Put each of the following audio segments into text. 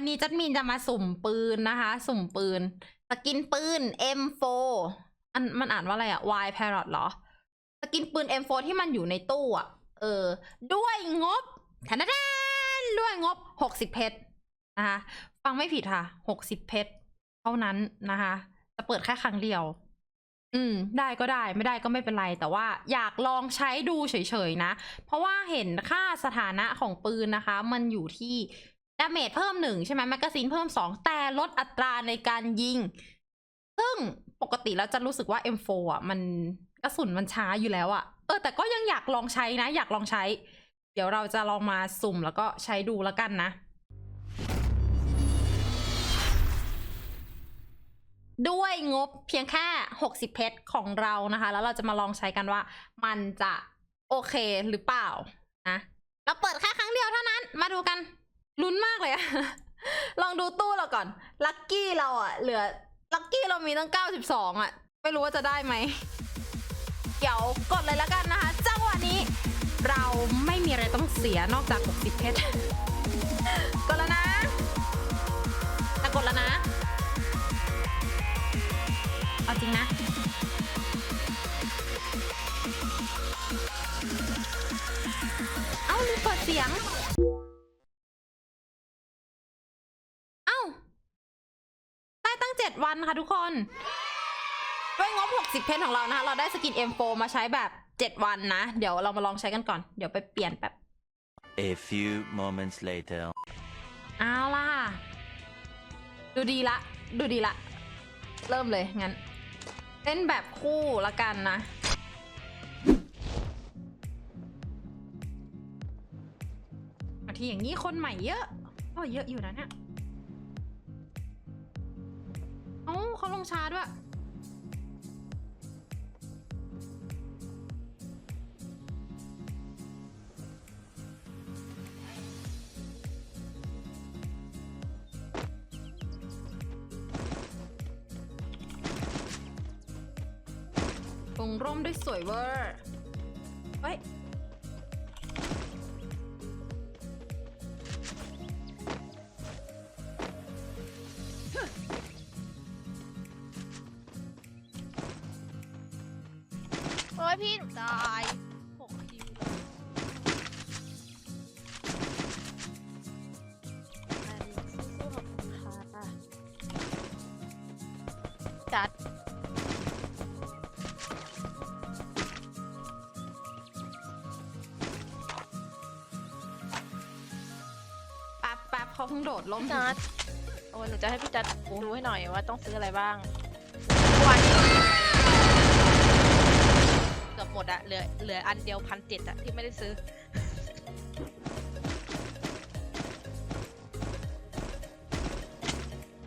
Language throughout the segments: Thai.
วันนี้จัดมีนจะมาสุ่มปืนนะคะ สุ่มปืนสกินปืน M4 อันมันอ่านว่าอะไรอะ Y Parrot เหรอสกินปืน M4 ที่มันอยู่ในตู้อะเออ ด้วยงบแทนนด้วยงบ60เพชรนะคะฟังไม่ผิดค่ะ60เพชรเท่านั้นนะคะ จะเปิดแค่ครั้งเดียว อืม ได้ก็ได้ไม่ได้ก็ไม่เป็นไร แต่ว่าอยากลองใช้ดูเฉยๆนะ เพราะว่าเห็นค่าสถานะของปืนนะคะ มันอยู่ที่ ดาเมจเพิ่มหนึ่งใช่ไหมแมกกาซีนเพิ่มสองแต่ลดอัตราในการยิง ซึ่งปกติแล้วจะรู้สึกว่า M4 อะ มันกระสุนมันช้าอยู่แล้วอะ เออ แต่ก็ยังอยากลองใช้นะ อยากลองใช้ เดี๋ยวเราจะลองมาสุ่มแล้วก็ใช้ดูแล้วกันนะ ด้วยงบเพียงแค่ 60 เพชรของเรานะคะ แล้วเราจะมาลองใช้กันว่า มันจะโอเคหรือเปล่านะ เราเปิดแค่ครั้งเดียวเท่านั้น มาดูกัน ลุ้นมากเลยอะ ลองดูตู้เราก่อน ลัคกี้เราอะเหลือ ลัคกี้เรามีตั้ง 92อะไม่รู้ว่าจะได้ไหม เดี๋ยวกดเลยแล้วกันนะคะ จังหวะนี้ เราไม่มีอะไรต้องเสียนอกจาก 60 เพชร กดแล้วนะแต่กดแล้วนะ เอาจริงนะเอ้าลืมเปิดเสียง 7 วันค่ะทุกคนด้วยงบ 60 เพนของเรานะคะ เราได้สกิน M4 มาใช้แบบ 7 วันนะ เดี๋ยวเรามาลองใช้กันก่อน เดี๋ยวไปเปลี่ยนแบบ A few moments later. เอาล่ะ ดูดีละ ดูดีละ เริ่มเลยงั้นเล่นแบบคู่ละกันนะอาทีอย่างนี้คนใหม่เยอะก็เยอะอยู่นะเนี่ย ลงช้าด้วยวงร่มด้วยสวยเวอร์ เฮ้ย จัดแป๊บแป๊บเขาเพิ่งโดดล่มจัดโอ้ยหนูจะให้พี่จัดดูให้หน่อยว่าต้องซื้ออะไรบ้างเมื่อวานนี้เกือบหมดอะเหลือเหลืออันเดียวพันเจ็ดอะที่ไม่ได้ซื้อ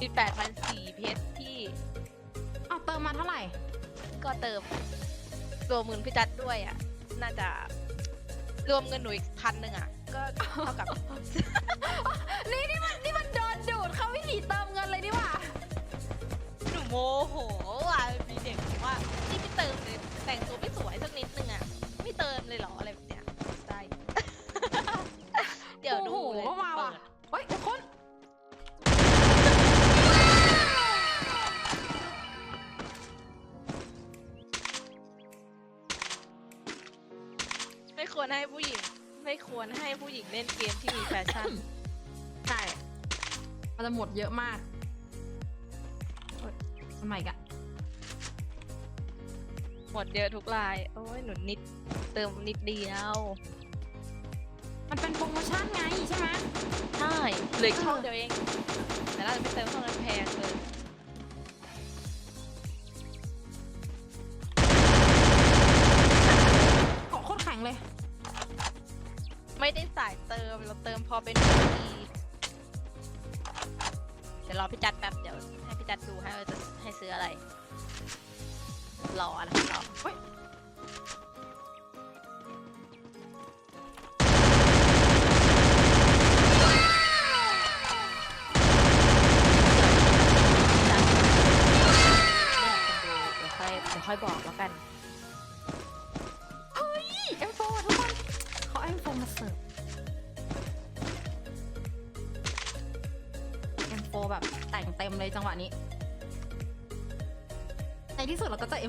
มีแปดพันสี่เพชรที่เอาเติ มมาเท่าไหร่ ก็เติมรวมเงินพี่จัดด้วยอะ น่าจะรวมเงินหนูอีกพันหนึ่งอะ ก็เท่ากับ นี่นี่มันนี่มันโดนดูดเข้าวิธีเติมเงินเลยนี่หว่าหนูโมโหว่ะมีเด็กบอกว่านี่ไม่เติมเลยแต่งตัวไม่ ญิงเล่นเกมที่มีแฟชั่น ใช่ มันจะหมดเยอะมากเฮ้ยทำไมกะหมดเยอะทุกราย โอ้ยหนูนิดเติมนิดเดียวมันเป็นโปรโมชั่นไงใช่ไหม ใช่เหลืออีกช่องเดียวเอง แต่เราจะไปเติมช่องนั้นแพงเลย ไม่ได้สายเติม เราเติมพอเป็นทีเดี๋ยวรอพี่จัดแป๊บเดี๋ยวให้พี่จัดดูให้ว่าจะให้ซื้ออะไร รอนะคะรอเฮ้ย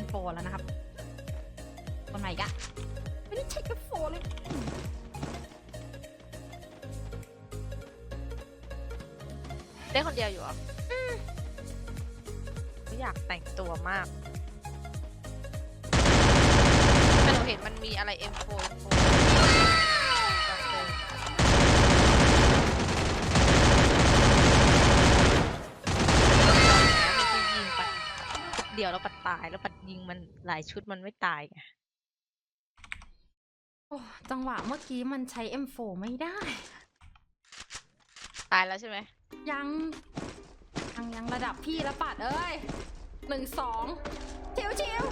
โฟแล้วนะครับ คนใหม่กะไม่ได้ใช้ M4 เลยได้คนเดียวอยู่เหรออืมไม่อยากแต่งตัวมากแต่เราเห็นมันมีอะไร M4 M4 เดียวแล้วปัดตายแล้วปัดยิงมันหลายชุดมันไม่ตายไงโอ้จังหวะเมื่อกี้มันใช้ M4 ไม่ได้ ตายแล้วใช่ไหมยังยังยังระดับพี่ละปัดเอ้ยหนึ่งสองชิวชิว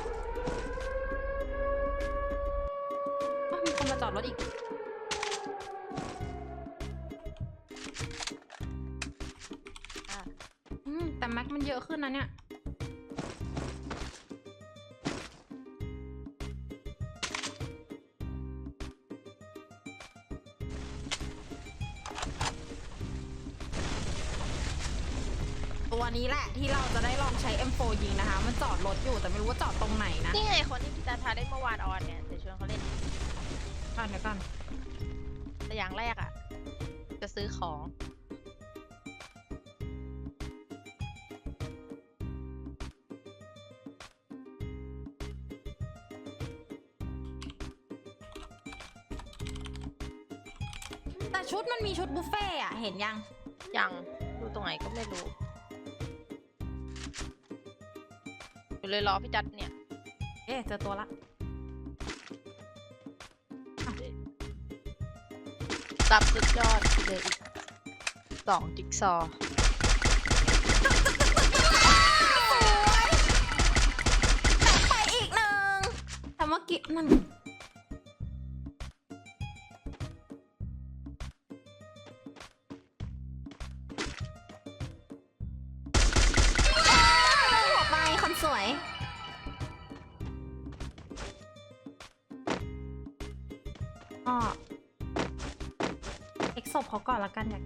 อ้าวมีคนมาจอดรถอีก อะอืมแต่แม็กมันเยอะขึ้นนะเนี่ย นี้แหละที่เราจะได้ลองใช้ M4 ยิงนะคะ มันจอดรถอยู่แต่ไม่รู้ว่าจอดตรงไหนนะนี่ไงคนที่พี่ตาทาได้เมื่อวานออนเนี่ยเดี๋ยวชวนเขาเล่นก่อนเดี๋ยวก่อนแต่อย่างแรกอะ จะซื้อของแต่ชุดมันมีชุดบุฟเฟ่อะเห็นยังยังดูตรงไหนก็ไม่รู้ อยู่เลยรอพี่จัดเนี่ย เอ๊ะเจอตัวละ ตับสุดยอดเหลยอีกสองจิ๊กซอว์ไปอีกหนึ่งแต่เมื่อกี้นั่น ก็เอ็กซ์ศพเขาก่อนละกันอยาก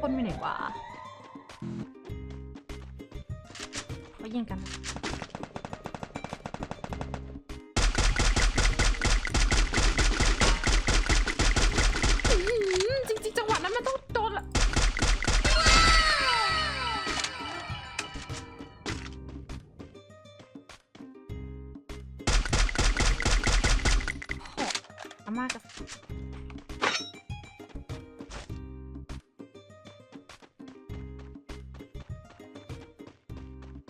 คนไปไหนวะเขายิงกัน อาม่ากับ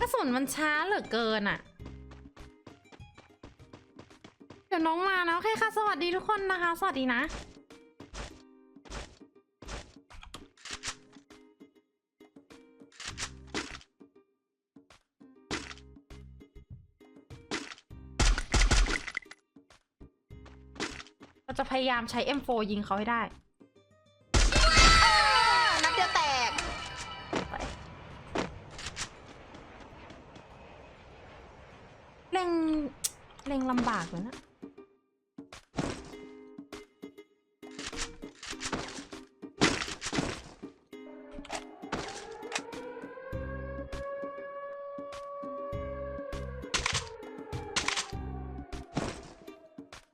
กระสุนมันช้าเหลือเกินอะ เดี๋ยวน้องมานะโอเคค่ะ สวัสดีทุกคนนะคะ สวัสดีนะ เราจะพยายามใช้ M4 ยิงเขาให้ได้ นัดเดียวแตกไปเล็ง เล็งลำบากอยู่นะ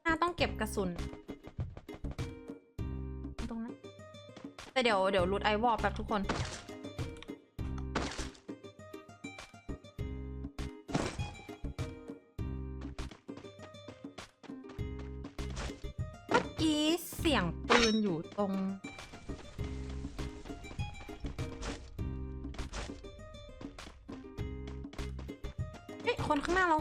น่าต้องเก็บกระสุน แต่เดี๋ยวเดี๋ยวรูดไอวอลแป๊บทุกคน เมื่อกี้เสียงปืนอยู่ตรงเฮ้ยคนข้างหน้าเรา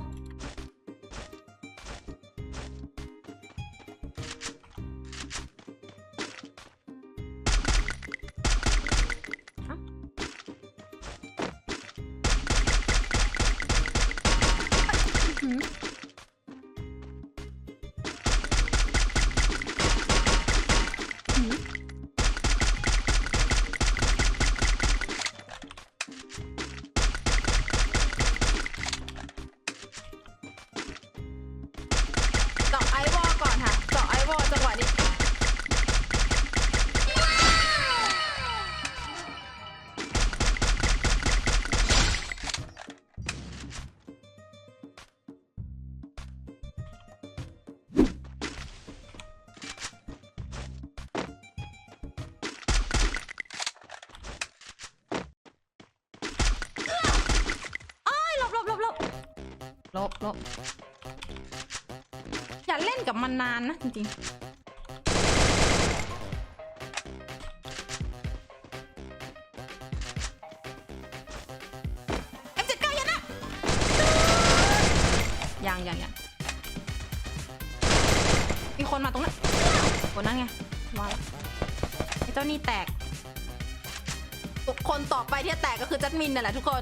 ลบลบอย่าเล่นกับมันนานนะจริงๆ F79 ยันนะยังยังยังมีคนมาตรงนั้นคนนั้นไงมาแล้วไอ้เจ้านี่แตก คนต่อไปที่จะแตกก็คือจัดมินนั่นแหละทุกคน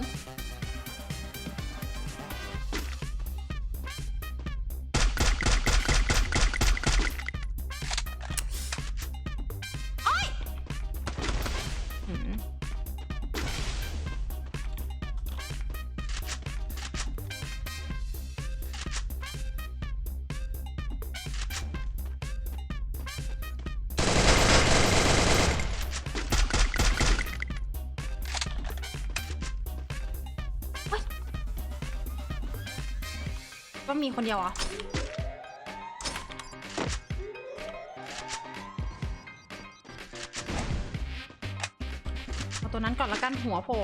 ก็มีคนเดียวอะเอาตัวนั้นก่อนละกันหัวโผล่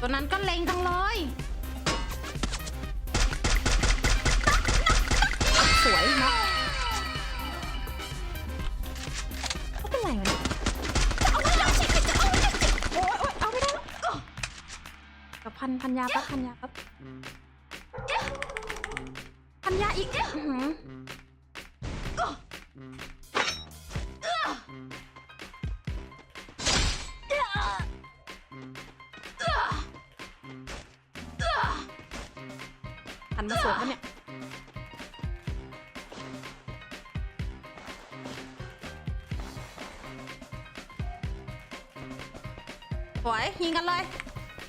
ตัวนั้นก็เล็งจังเลย พันพันยาแป๊บพันยาแป๊บพันยาอีกอื้อหือหันมาสวนกันเนี่ยสวยยิงกันเลย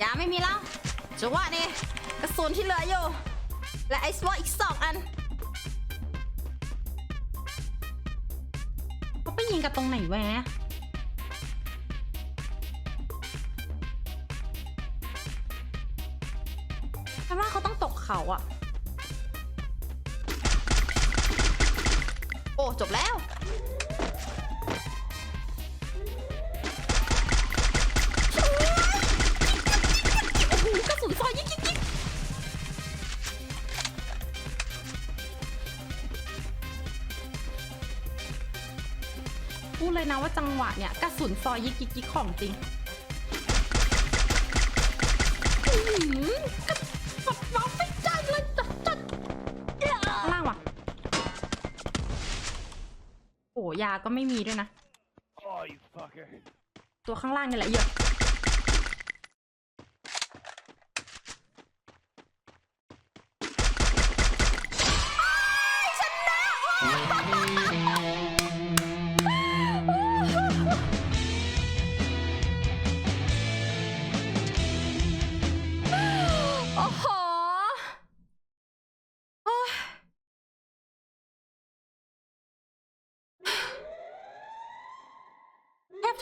ยาไม่มีแล้ว จังหวะนี้กระสุนที่เหลืออยู่ และไอสวออีกสองอันเขาไปยิงกันตรงไหนแวะฉันว่าเขาต้องตกเขาอะโอ้ จบแล้ว พูดเลยนะว่าจังหวะเนี่ยกระสุนซอยยิกยิกยิกของจริงอื้อหือกระสับว้าวไม่ใจเลยจัดจัดข้างล่างว่ะโอ้ยาก็ไม่มีด้วยนะ ตัวข้างล่างนี่แหละเยอะ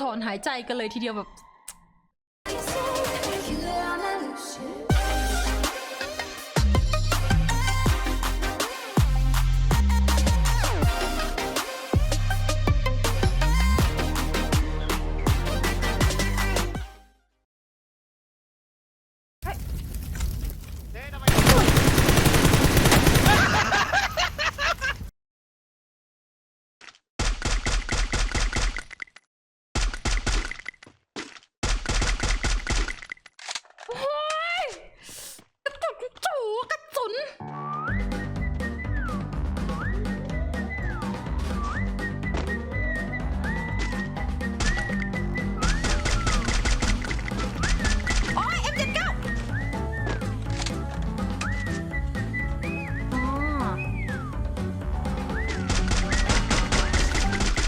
อนหายใจกันเลยทีเดียวแบบ